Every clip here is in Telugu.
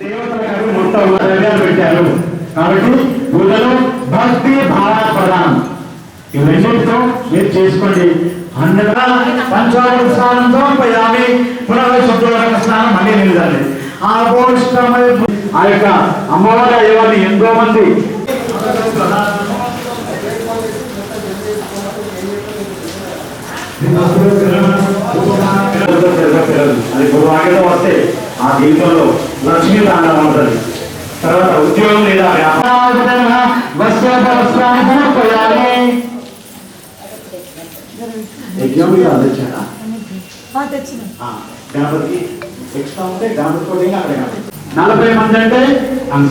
దేవతల గారు మొత్తం ద్రవ్యాలు పెట్టారు. కాబట్టి పూజలో భక్తి భావాత్పదానం ఇవి రెండింటితో మీరు చేసుకోండి. అందుగా పంచావృత స్నానంతో పోయామి పునఃశుద్ధోదక స్నానం మళ్ళీ నిలదాలి ఆ పోషణమై ఆ యొక్క అమ్మవారి ఎంతో మంది. అది గురువాగిలో వస్తే ఆ దీపంలో లక్ష్మీ దానం ఉంటుంది. తర్వాత ఉద్యోగం లేదా గణపతికి ఎక్స్ట్రా ఉంటే గణపతి కూడా అక్కడ గణపతి. నలభై మంది అంటే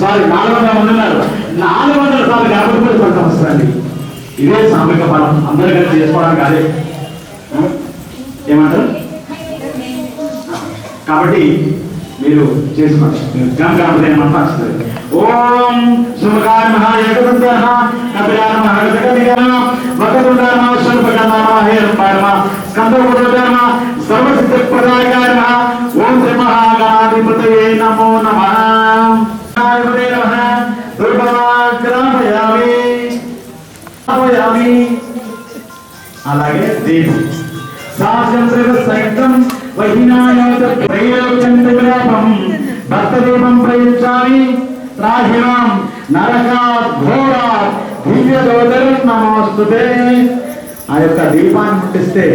సారీ నాలుగు వందల మంది ఉన్నారు. నాలుగు వందల సార్లు గణపతి కూడా పట్ల వస్తుంది ఇదే సాంఘిక బలం అందరూ కలిసి చేసుకోవడానికి అదే? ఏమంటారు? కాబట్టి మీరు చేసుకోండి. ఓం శుభకాయ మహా కపిలాన సర్వసిద్ధ ఓం శ్రీ మహాగణాధిపతయే నమో. నమః. అలాగే దీపం. శాస్త్రం సైతం వహినాయోగం భక్తదీపం ప్రయుక్తామి త్రాహిణం నరకాత్ ఘోరాత్ దివ్య నమోస్తుతే ఆ యొక్క దీపాన్ని ముట్టిస్తే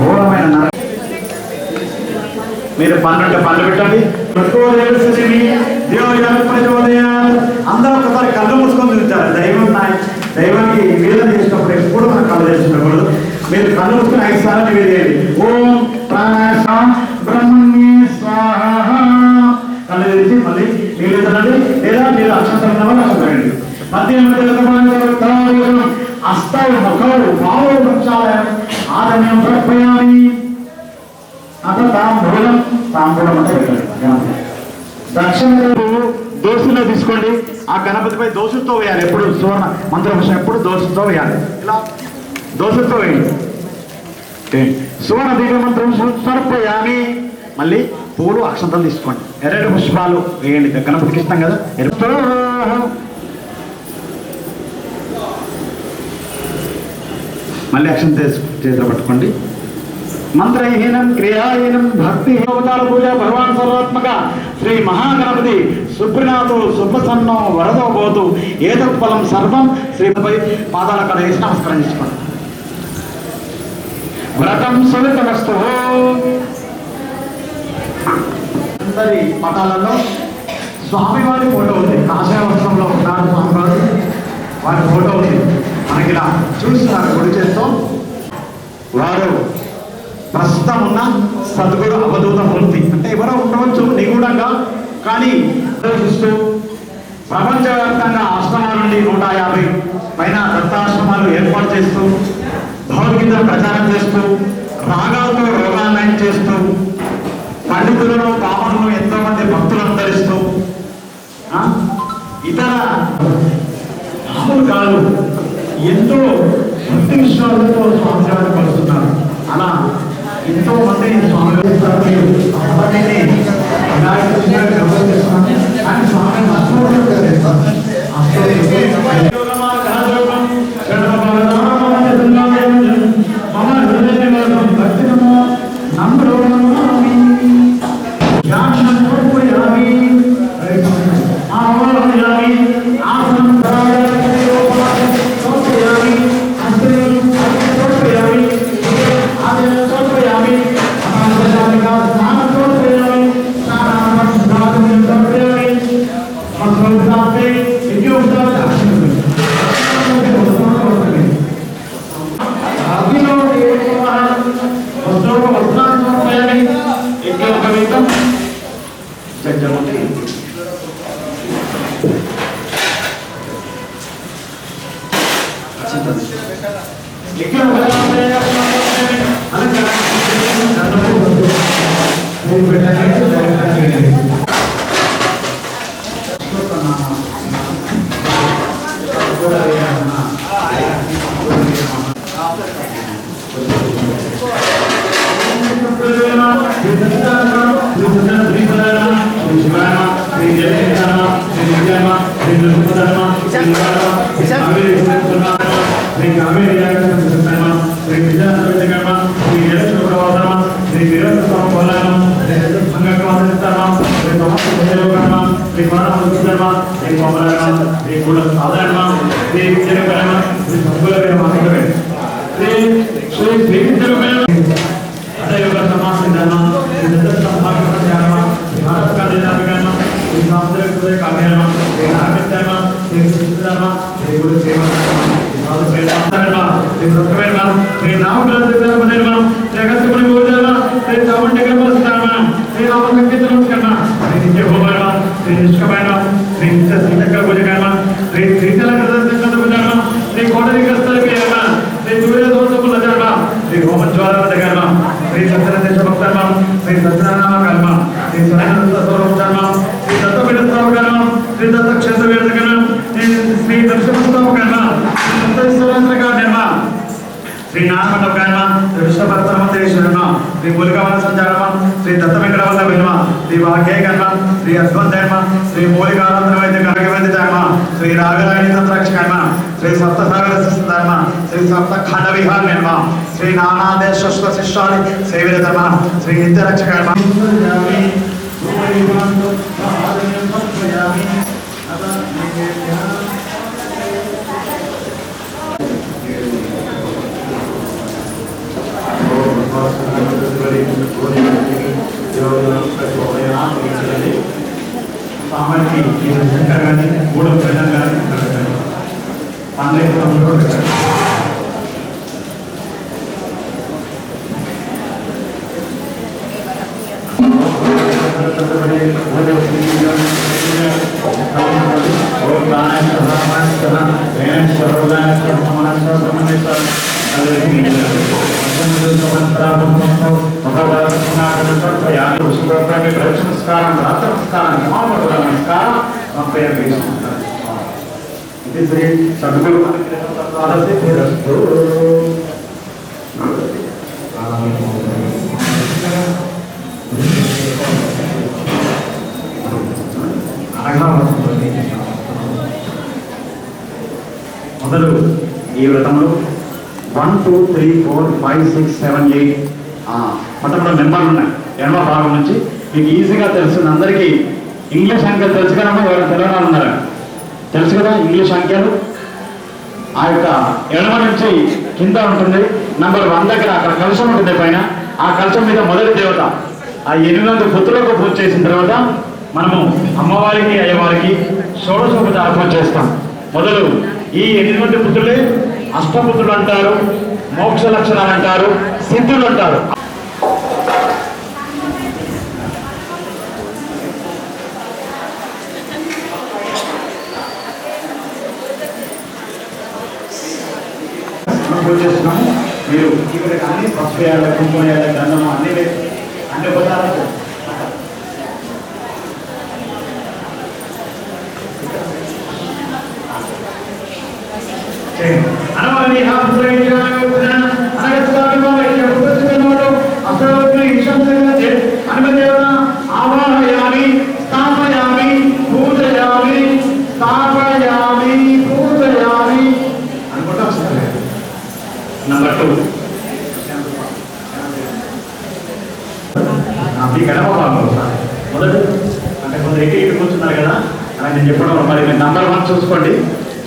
ఘోరమైన నరక మీరు పన్నుంటే పన్ను పెట్టండి. అందరూ ఒకసారి కళ్ళు మూసుకొని చూస్తారు. దైవం దైవానికి వీళ్ళ చేసినప్పుడు ఎప్పుడు మనం కళ్ళు చేసినప్పుడు మీరు కళ్ళు మూసుకొని ఐదు సార్లు నివేదేయండి. ఓం ప్రాణాయ బ్రహ్మణ్యే స్వాహ. కళ్ళు తెరిచి మళ్ళీ నీళ్ళు లేదా మీరు అక్షంతరం అక్షంతరండి పద్దెనిమిది అస్తాయి ముఖము పావు వృక్షాలయం ఆదమ్యం ప్రపయామి. అక్కడ తాంబూలం తాంబూలం అంటే దక్షిణ దోసులో తీసుకోండి. ఆ గణపతిపై దోసుతో వేయాలి. ఎప్పుడు సువర్ణ మంత్రభూషణ ఎప్పుడు దోసుతో వేయాలి. ఇలా దోసుతో వేయండి. సువర్ణ దివ్య మంత్రం సమర్పయామి. మళ్ళీ పూలు అక్షంతలు తీసుకోండి. ఎర్రటి పుష్పాలు వేయండి. గణపతికి ఇస్తాం కదా. ఎరుపు మళ్ళీ అక్షం చేతిలో పట్టుకోండి. మంత్రహీనం క్రియాహీనం భక్తి అవతార పూజ భగవాన్ సర్వాత్మక. శ్రీ మహాగణపతి సుప్రీనాథు సుప్రసన్నో వరదో పోతు ఏదో ఫలం సర్వం శ్రీపై పాదాల కడ వేసి నమస్కారం చేసుకోండి. వ్రతం సులిత అందరి పటాలలో స్వామివారి ఫోటో ఉంది. కాషాయ ఉన్నారు స్వామివారు. వారి ఫోటో ఉంది. మనకి ఇలా చూస్తున్నారు గుడి చేస్తూ వారు ప్రస్తుతం ఉన్న సద్గురు అవధూత మూర్తి. అంటే ఎవరో ఉండవచ్చు నిగూఢంగా కానీ చూస్తూ ప్రపంచవ్యాప్తంగా ఆశ్రమాల నుండి నూట యాభై పైన దత్తాశ్రమాలు ఏర్పాటు చేస్తూ భగవద్గీత ప్రచారం చేస్తూ రాగాలతో రోగాలయం చేస్తూ పండితులను పాపలను ఎంతో మంది భక్తులను ధరిస్తూ ఇతర మామూలు కాదు ఎంతో భక్తి విశ్వాసంతో స్వామివారిని సేవలు పడుతున్నారు అలా ఎంతో మంది స్వామి అవన్నీ వినాయకుడిగా నిర్వహిస్తున్నాం కానీ స్వామి శ్రీ కుల సాధారణ శ్రీ విజయకర్మ మూలికవన సంచారమ శ్రీ దత్త వెంకటవల్ల వినమ శ్రీ వాగ్య కర్మ శ్రీ అద్వంత కర్మ శ్రీ మూలికానంద వైద్య కనకవేద కర్మ శ్రీ రాగరాయణ తంత్రాక్ష కర్మ శ్రీ సప్తసాగర శిష్య ధర్మ శ్రీ సప్త ఖండ విహార నిర్మ శ్రీ నానాదేశ శిష్యాని సేవిత ధర్మ శ్రీ నిత్యరక్ష కర్మ సామాన్యకి ఈ శంకర్ కానీ గూడెం ప్రజలు కానీ పండ్ల సద్గురు మొదలు ఈ వ్రతంలో one two three four five six seven eight మొత్తంలో మెంబర్లు ఉన్నాయి. ఎనభై భాగం నుంచి మీకు ఈజీగా తెలుస్తుంది అందరికీ ఇంగ్లీష్ అంకెలు తెలుసు కదా ఎవరైనా తెలంగాణ తెలుసు కదా ఇంగ్లీష్ అంకెలు ఆ యొక్క ఎడమ నుంచి కింద ఉంటుంది. నంబర్ వన్ దగ్గర అక్కడ కలుషం ఉంటుంది పైన. ఆ కలుషం మీద మొదటి దేవత ఆ ఎనిమిది పుత్రులకు పూజ చేసిన తర్వాత మనము అమ్మవారికి అయ్యవారికి షోడశోపచార అర్పణ చేస్తాం. మొదలు ఈ ఎనిమిది పుత్రులే అష్టపుత్రులు అంటారు మోక్ష లక్షణాలు అంటారు సిద్ధులు అంటారు. మనం చేస్తున్నాము. మీరు ఇక్కడ కానీ పసుపు వేయాలి కుంకుమ వేయాలి దండం అన్ని అన్ని ఉపచారాలు అనవాలి ఆ పుత్రేజ్ఞాన అనగస్వామి వారికి ఉపస్థితమోడు అసలు ఇష్టంగా అనుమదేవన ఆవాహయామి స్థాపయామి పూజయామి స్థాపయామి పూజయామి అనుకుంటా వస్తారు నంబర్ టూ మీ గడప మొదటి అంటే కొందరు ఇటు ఇటు కూర్చున్నారు కదా అని నేను చెప్పడం మరి మీరు నంబర్ వన్ చూసుకోండి.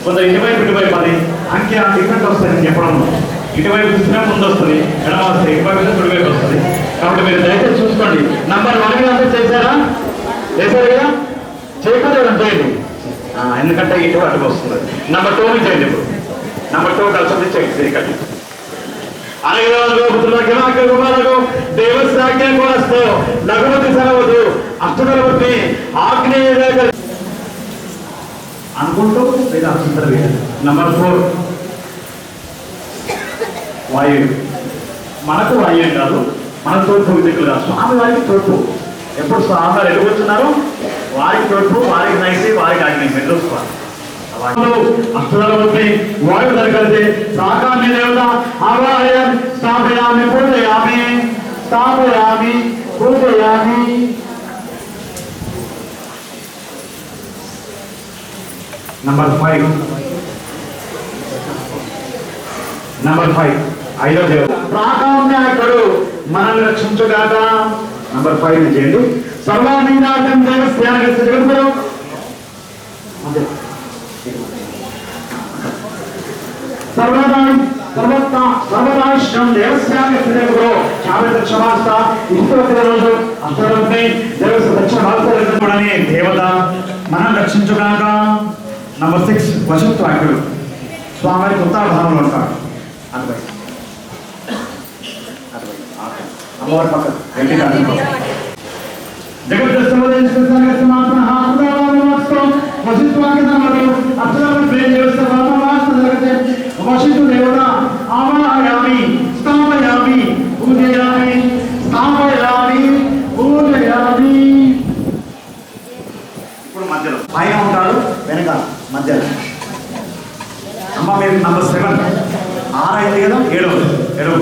కొందరు ఇటువైపు ఇటువైపు అది అంకె డిఫరెంట్ వస్తుంది నేను చెప్పడం. ఇటువైపు చూసినా ముందు వస్తుంది ఎడమ వస్తుంది ఇటువైపు అయితే కుడివైపు వస్తుంది. కాబట్టి మీరు దయచేసి చూసుకోండి. నంబర్ వన్ మీద అంతా చేశారా? చేశారు కదా? చేయకపోతే చేయండి. ఎందుకంటే ఇటు వస్తుంది. నంబర్ టూ చేయండి ఇప్పుడు. నంబర్ టూ కలిసి చేయండి. తిరిగి అనగలకు పుత్రులకు నాగకుమారులకు దేవస్థాజ్ఞ కోరస్తూ లఘుమతి సెలవుదు అష్టదలవతి ఆగ్నేయ అనుకుంటూ లేదా అక్షంతర వేయాలి నంబర్ ఫోర్ వాయువు మనకు వాయువు కాదు? మన తూర్పు దిక్కులు కాదు. స్వామి వారికి తూర్పు ఎప్పుడు స్వామి వారు ఎటు వారికి తూర్పు వారికి నైసి వారికి ఆగ్నేయం. ఎటు చూసుకోవాలి వాయు దొరకలితే సాకాన్ని దేవత ఆవాహయం. స్థాపయామి పూజయామి స్థాపయామి పూజయామి. నంబర్ ఫైవ్ నంబర్ ఫైవ్ ఐదో దేవత. ప్రాకామ్యాకుడు మనల్ని రక్షించుగాక. నంబర్ ఫైవ్ చేయండి. సర్వామీనాథం దేవస్థానం జగద్గురు అంతే సర్వదా సర్వత్త సర్వదాశ్రం దేవస్యామి శ్రీగురు చావిత క్షమాస్త ఇష్టవతి రోజు అష్టరత్ని దేవస్థ దక్షిణ భారతనే దేవత మనం రక్షించుగాక. నంబర్ సిక్స్ వశత్వాకుడు స్వామి ఉత్తాభావంలో ఉంటాడు. అరవై. అరవై. అమ్మవారి పక్కన. వెంకట వశిష్ఠు దేవత ఆవాహయామి స్థాపయామి పూజయామి స్థాపయామి పూజయామి. ఇప్పుడు మధ్యలో. పైన ఉంటాడు వెనక మధ్యలో. అమ్మ మీరు నంబర్ సెవెన్ ఆరు కదా? ఏడవ ఏడవ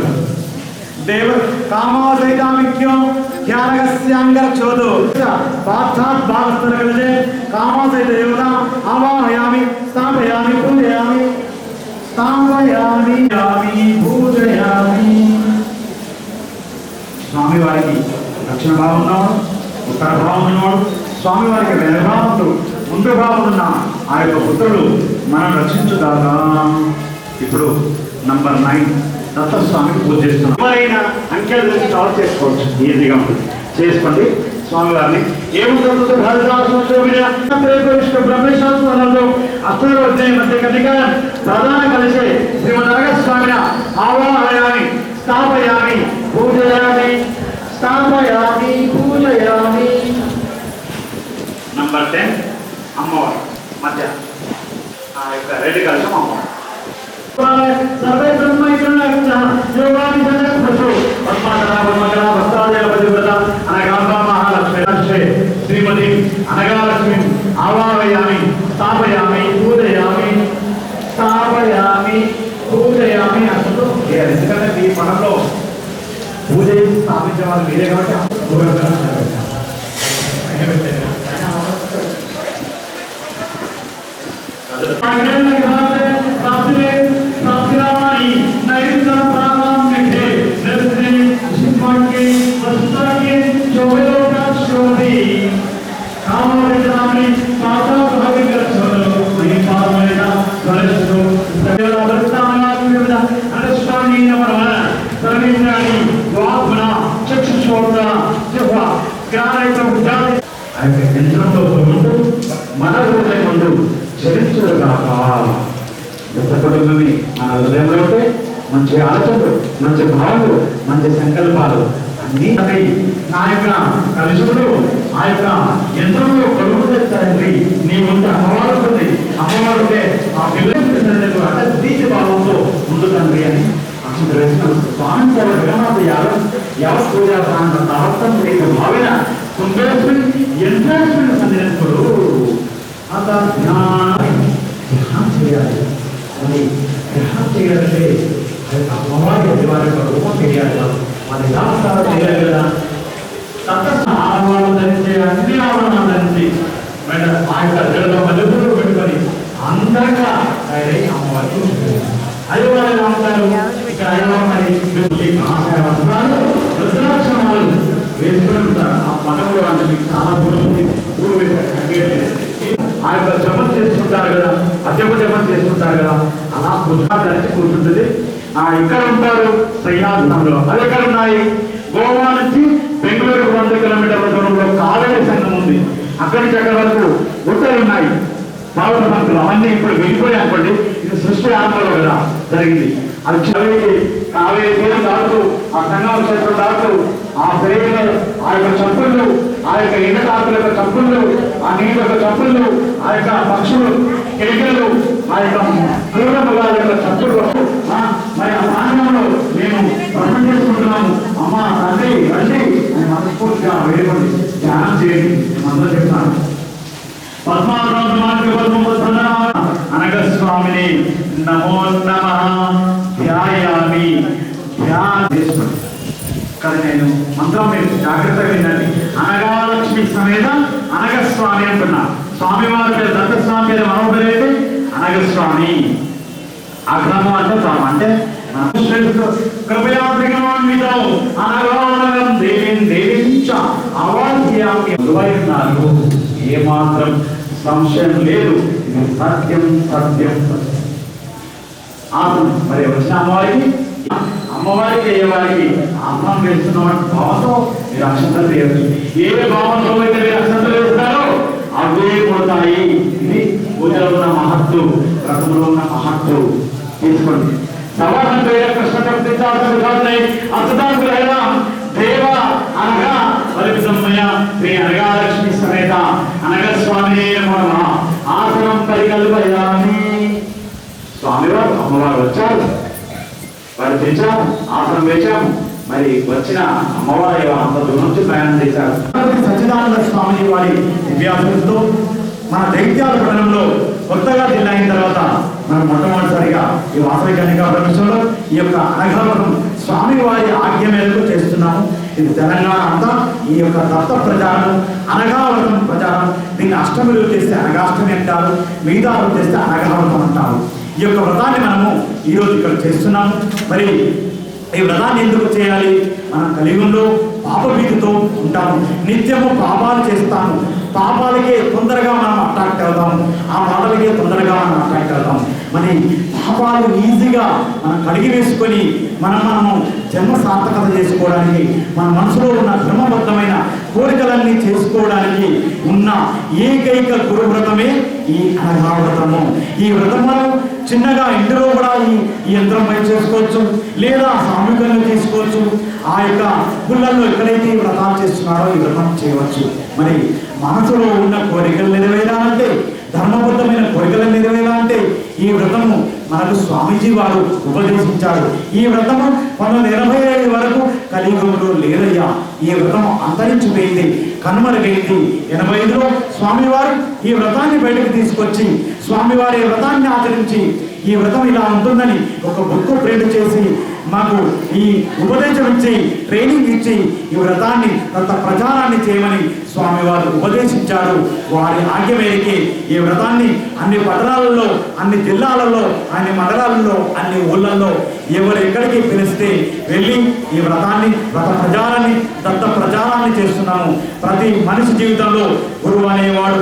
దేవ కామాసైతామిక్యం ధ్యానగస్యాంగరక్షోదు సాక్షాత్ భాగస్థలగలదే కామాసైత దేవత ఆవాహయామి స్థాపయామి పూజయామి స్థాపయామి యామి పూజయామి స్వామివారికి దక్షిణ భావం ఉన్నవాడు ఉత్తర భావం ఉన్నవాడు స్వామివారికి వెనభావంతో ముందు భావం ఉన్న ఆ యొక్క పుత్రుడు మనం రక్షించుదాకా ఇప్పుడు నంబర్ నైన్ దత్తస్వామికి పూజ చేస్తున్నాం. ఎవరైనా గురించి స్టార్ట్ చేసుకోవచ్చు. ఈజీగా ఉంటుంది. చేసుకోండి. స్వామివారిని ఏముంటుంది భారతరాష్ట్రంలో బ్రహ్మేశ్వరంలో అష్టోధ్యాయ మధ్య కనిక ప్రధాన కలిసే శ్రీమద్ స్వామిన ఆవాహయామి స్థాపయామి పూజయామి స్థాపయామి పూజయామి నంబర్ టెన్ అమ్మవారు మధ్య ఆ యొక్క రెడ్డి కలశం అమ్మవారు సర్వే బ్రహ్మైకుల యోగాని జగత్పశు పద్మాకర పద్మకర భక్తాదేవ పతివ్రత అనగా మహాలక్ష్మి లక్ష్మి శ్రీమతి అనగా లక్ష్మి ఆవాహయామి స్థాపయామి పూజయామి స్థాపయామి పూజయామి అసలు ఎందుకంటే ఈ పనంలో పూజ చేసి స్థాపించే వాళ్ళు మీరే కాబట్టి పూర్వకంగా చదివారు. ఆయన పెట్టారు. ఆ యొక్క యంత్రంలో ఉంటూ మన హృదయం ముందు చరించుడు కాక కుటుంబమే మన హృదయంలో ఉంటే మంచి ఆలోచనలు మంచి భావాలు మంచి సంకల్పాలు అన్నీ ఉన్నాయి. నా యొక్క కలుషుడు ఆ యొక్క యంత్రంలో కొడుకు తండ్రి నీ ముందు అమ్మవారు ఉంది. ఆ పిల్లలు అంటే భావంతో ముందు తండ్రి అని అసలు జగన్నాథ యాదవ్ యావ పూజ ప్రాంత అంత ధ్యానం ధ్యానం అని గ్రహం చేయాలంటే అమ్మవారి యొక్క రూపం తెలియాలి కదా. తత్వ ఆవరణం ధరించి అన్ని ధరించి ఆ యొక్క జగన్ పెట్టుకొని అందంగా తయారై అమ్మవారికి చూపించారు. అయ్యవారి నామకాలు. ఇక్కడ అయ్యవారు ఉంటారు. ఆ పటంలో అంటే మీకు చాలా దూరం ఉంది ఊరు వేసే కగ్గేది. ఆ యొక్క జపం చేసుకుంటారు కదా అజప జపం చేసుకుంటారు కదా అలా కూర్చోడానికి కూర్చుంటుంది. ఆ ఎక్కడ ఉంటారు సయ్యాసనంలో అవి ఎక్కడ ఉన్నాయి? గోవా నుంచి బెంగళూరు వంద కిలోమీటర్ల దూరంలో కావేరీ సంఘం ఉంది. అక్కడి నుంచి అక్కడ వరకు గుట్టలు ఉన్నాయి. పావుల పంతులు అవన్నీ ఇప్పుడు వెళ్ళిపోయాయి అనుకోండి ఇది సృష్టి ఆరంభంలో కదా జరిగింది. అది చదివి కావేరీ తీరం దాటుతూ ఆ సంఘాల క్షేత్రం దాటుతూ ఆ శరీరంలో ఆ యొక్క చంపులు ఆ యొక్క ఎండటాకుల యొక్క చంపుళ్ళు ఆ నీళ్ళ యొక్క చంపుళ్ళు ఆ యొక్క పక్షులు కిరికలు ఆ యొక్క క్రూర మృగాల యొక్క కప్పులు. మన మరి ఆ ప్రాంతంలో మేము ప్రశ్న చేసుకుంటున్నాము. అమ్మ తండ్రి రండి అని మనస్ఫూర్తిగా వేడుకోండి ధ్యానం చేయండి నేను చెప్తాను అనగ స్వామిని నమో నమ. ధ్యాయామి. ధ్యానం కానీ నేను మంత్రం మీరు జాగ్రత్తగా వినండి. అనగా లక్ష్మి సమేత అనగ స్వామి అంటున్నా స్వామివారి పేరు దత్తస్వామి పేరు మనవ పేరు ఏంటి? అనగస్వామి. అగ్రహం అంటే స్వామి. అంటే కృపయాత్రికమాన్వితం అనగానగం దేవిం దేవించ అవాధ్యామి ఉన్నారు ఏమాత్రం సంశయం లేదు. ఇది సత్యం సత్యం సత్యం. ఆత్మ. మరి వచ్చిన అమ్మవారికి? అమ్మవారికి అయ్యేవారికి అన్నం వేస్తున్నటువంటి భావంతో మీరు అక్షంతలు వేయవచ్చు ఏ భావంతో అయితే మీరు అక్షంతలు వేస్తారో అవే పోతాయి. ఇది పూజలో ఉన్న మహత్తు వ్రతంలో ఉన్న మహత్తు. తీసుకోండి. సవర్ణ పేర కృష్ణ కప్పించాల్సిన అర్థాంతులైన దేవ అనగా పరిమితమయ శ్రీ అనగా లక్ష్మి సమేత అనగా స్వామి ఆసనం పరికల్పయామి స్వామివారు అమ్మవారు వచ్చారు. వారు ఆసనం వేచాము మరి వచ్చిన అమ్మవారి అంత దూరం నుంచి ప్రయాణం చేశారు. సచ్చిదానంద స్వామి వారి దివ్యాసంతో మన దైత్యాల పట్టణంలో కొత్తగా జిల్లా అయిన తర్వాత మనం మొట్టమొదటిసారిగా ఈ వాసవి కన్యకా ఈ యొక్క అనఘావరం స్వామి వారి ఆజ్ఞ మేరకు చేస్తున్నాము. ఇది తెలంగాణ అంతా ఈ యొక్క దత్త ప్రచారం అనగావరం ప్రచారం. దీన్ని అష్టమిలో చేస్తే అనగాష్టమి అంటారు మిగతా రోజు చేస్తే అనగావరం అంటారు. ఈ యొక్క వ్రతాన్ని మనము ఈరోజు ఇక్కడ చేస్తున్నాము. మరి ఈ వ్రతాన్ని ఎందుకు చేయాలి? మనం కలియుగంలో పాపభీతితో ఉంటాము. నిత్యము పాపాలు చేస్తాము. పాపాలకే తొందరగా మనం అట్రాక్ట్ అవుతాము ఆ మాటలకే తొందరగా మనం అట్రాక్ట్ అవుతాము మరి పాపాలు ఈజీగా మనం కడిగి వేసుకొని మనం మనము జన్మ సార్థకత చేసుకోవడానికి మన మనసులో ఉన్న క్రమబద్ధమైన కోరికలన్నీ చేసుకోవడానికి ఉన్న ఏకైక గురు వ్రతమే ఈ అనగా వ్రతము. ఈ వ్రతము చిన్నగా ఇంటిలో కూడా ఈ యంత్రం పని చేసుకోవచ్చు లేదా సామూహికంగా చేసుకోవచ్చు ఆ యొక్క గుళ్ళల్లో ఎక్కడైతే ఈ వ్రతాలు చేస్తున్నారో ఈ వ్రతం చేయవచ్చు. మరి మనసులో ఉన్న కోరికలు నెరవేరాలంటే ధర్మబద్ధమైన కోరికలు నెరవేరాలంటే ఈ వ్రతము మనకు స్వామీజీ వారు ఉపదేశించారు. ఈ వ్రతము పంతొమ్మిది ఎనభై ఐదు వరకు కలియుగంలో లేదయ్యా. ఈ వ్రతం అంతరించిపోయింది. కనుమరుగైంది. ఎనభై ఐదులో స్వామివారు ఈ వ్రతాన్ని బయటకు తీసుకొచ్చి స్వామివారి వ్రతాన్ని ఆచరించి ఈ వ్రతం ఇలా ఉంటుందని ఒక బుక్ ప్రింట్ చేసి మాకు ఈ ఉపదేశం ఇచ్చి ట్రైనింగ్ ఇచ్చి ఈ వ్రతాన్ని కొంత ప్రచారాన్ని చేయమని స్వామివారు ఉపదేశించారు. వారి ఆజ్ఞ మేరకి ఈ వ్రతాన్ని అన్ని పట్టణాలలో అన్ని జిల్లాలలో అన్ని మండలాలలో అన్ని ఊళ్ళల్లో ఎవరు ఎక్కడికి పిలిస్తే వెళ్ళి ఈ వ్రతాన్ని వ్రత ప్రచారాన్ని దత్త ప్రచారాన్ని చేస్తున్నాము. ప్రతి మనిషి జీవితంలో గురువు అనేవాడు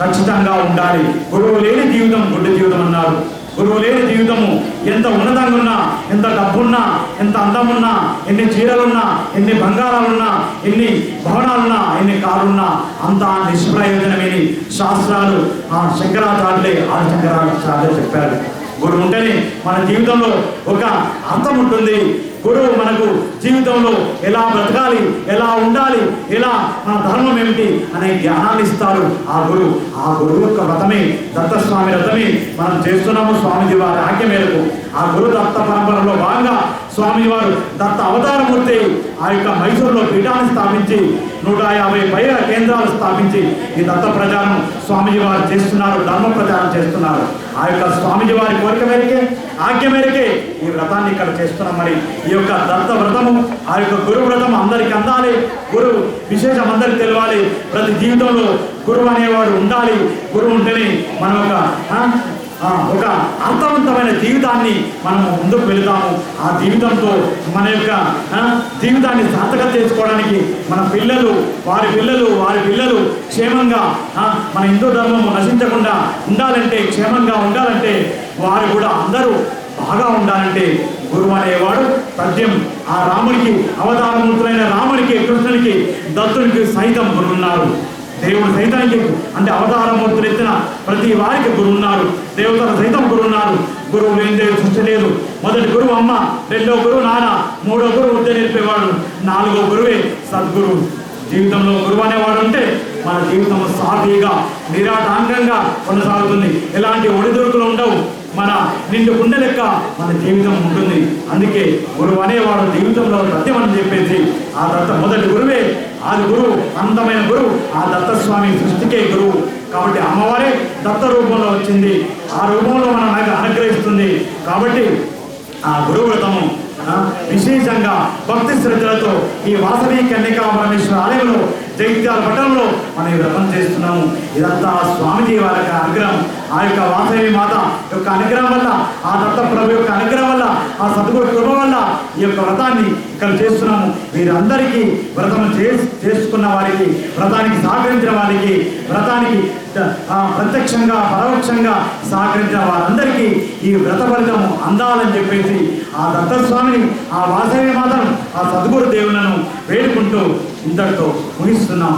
ఖచ్చితంగా ఉండాలి. గురువు లేని జీవితం గుడ్డి జీవితం అన్నారు. గురువు లేని జీవితము. ఎంత ఉన్నతంగా ఉన్నా ఎంత డబ్బున్నా ఎంత అందమున్నా ఎన్ని చీరలున్నా ఎన్ని బంగారాలున్నా ఎన్ని భవనాలున్నా ఎన్ని కారున్నా అంత నిష్ప్రయోజనమేని. శాస్త్రాలు ఆ శంకరాచార్యులే ఆ శంకరాచార్యులే చెప్పారు. గురువు ఉంటేనే మన జీవితంలో ఒక అర్థం ఉంటుంది. గురువు మనకు జీవితంలో ఎలా బ్రతకాలి ఎలా ఉండాలి ఎలా మన ధర్మం ఏమిటి అనే జ్ఞానాన్ని ఇస్తారు ఆ గురువు. ఆ గురువు యొక్క వ్రతమే దత్తస్వామి వ్రతమే మనం చేస్తున్నాము స్వామిజీ వారి ఆజ్ఞ మేరకు. ఆ గురు దత్త పరంపరలో భాగంగా స్వామి వారు దత్త అవతారమూర్తి ఆ యొక్క మైసూరులో పీఠాన్ని స్థాపించి నూట యాభై పైన కేంద్రాలు స్థాపించి ఈ దత్త ప్రచారం స్వామిజీ వారు చేస్తున్నారు ధర్మ ప్రచారం చేస్తున్నారు. ఆ యొక్క స్వామిజీ వారి కోరిక మేరకే ఆజ్ఞ మేరకే ఈ వ్రతాన్ని ఇక్కడ చేస్తున్నాం. మరి ఈ యొక్క దత్త వ్రతము ఆ యొక్క గురు వ్రతం అందరికి అందాలి. గురు విశేషం అందరికి తెలవాలి. ప్రతి జీవితంలో గురువు అనేవాడు ఉండాలి. గురువు ఉంటేనే మనం ఒక ఒక అర్థవంతమైన జీవితాన్ని మనం ముందుకు వెళుతాము. ఆ జీవితంతో మన యొక్క జీవితాన్ని సార్థకం చేసుకోవడానికి మన పిల్లలు వారి పిల్లలు వారి పిల్లలు క్షేమంగా మన హిందూ ధర్మము నశించకుండా ఉండాలంటే క్షేమంగా ఉండాలంటే వారు కూడా అందరూ బాగా ఉండాలంటే గురువు అనేవాడు పద్యం ఆ రాముడికి అవతారమూర్తులైన రాముడికి కృష్ణునికి దత్తునికి సైతం గురువున్నారు. దేవుడు సైతానికి అంటే అవతారమూర్తులు ఎత్తిన ప్రతి వారికి గురువు ఉన్నారు. సైతం గురువు ఉన్నారు. గురువు లేని దేవుడు సృష్టి లేదు మొదటి గురువు అమ్మ రెండో గురువు నాన్న మూడో గురువు ఉద్య నేర్పేవాడు నాలుగో గురువే సద్గురువు జీవితంలో గురువు అనేవాడు ఉంటే మన జీవితం సాఫీగా నిరాటాంకంగా కొనసాగుతుంది. ఎలాంటి ఒడిదుడుకులు ఉండవు. మన నిండు గుండె లెక్క మన జీవితం ఉంటుంది. అందుకే గురువు అనేవాడు జీవితంలో సత్యం అని చెప్పేసి ఆ తర్వాత మొదటి గురువే ఆది గురువు అందమైన గురువు ఆ దత్తస్వామి సృష్టికే గురువు. కాబట్టి అమ్మవారే దత్త రూపంలో వచ్చింది. ఆ రూపంలో మనం నాకు అనుగ్రహిస్తుంది. కాబట్టి ఆ గురువు వ్రతము విశేషంగా భక్తి శ్రద్ధలతో ఈ వాసవి కన్యకా పరమేశ్వర ఆలయంలో జైత్యాల పట్టణంలో మనం వ్రతం చేస్తున్నాము. ఇదంతా స్వామిజీ వారి యొక్క అనుగ్రహం. ఆ యొక్క వాసవి మాత యొక్క అనుగ్రహం వల్ల ఆ దత్త ప్రభు యొక్క అనుగ్రహం వల్ల ఆ సద్గురు కృప వల్ల ఈ యొక్క వ్రతాన్ని ఇక్కడ చేస్తున్నాము. వీరందరికీ వ్రతం చే చేసుకున్న వారికి వ్రతానికి సహకరించిన వారికి వ్రతానికి ఆ, ప్రత్యక్షంగా పరోక్షంగా సహకరించిన వారందరికీ ఈ వ్రత ఫలితం అందాలని చెప్పేసి ఆ దత్తస్వామిని ఆ వాసవి మాతను ఆ సద్గురు దేవులను వేడుకుంటూ ఇంతటితో ముగిస్తున్నాం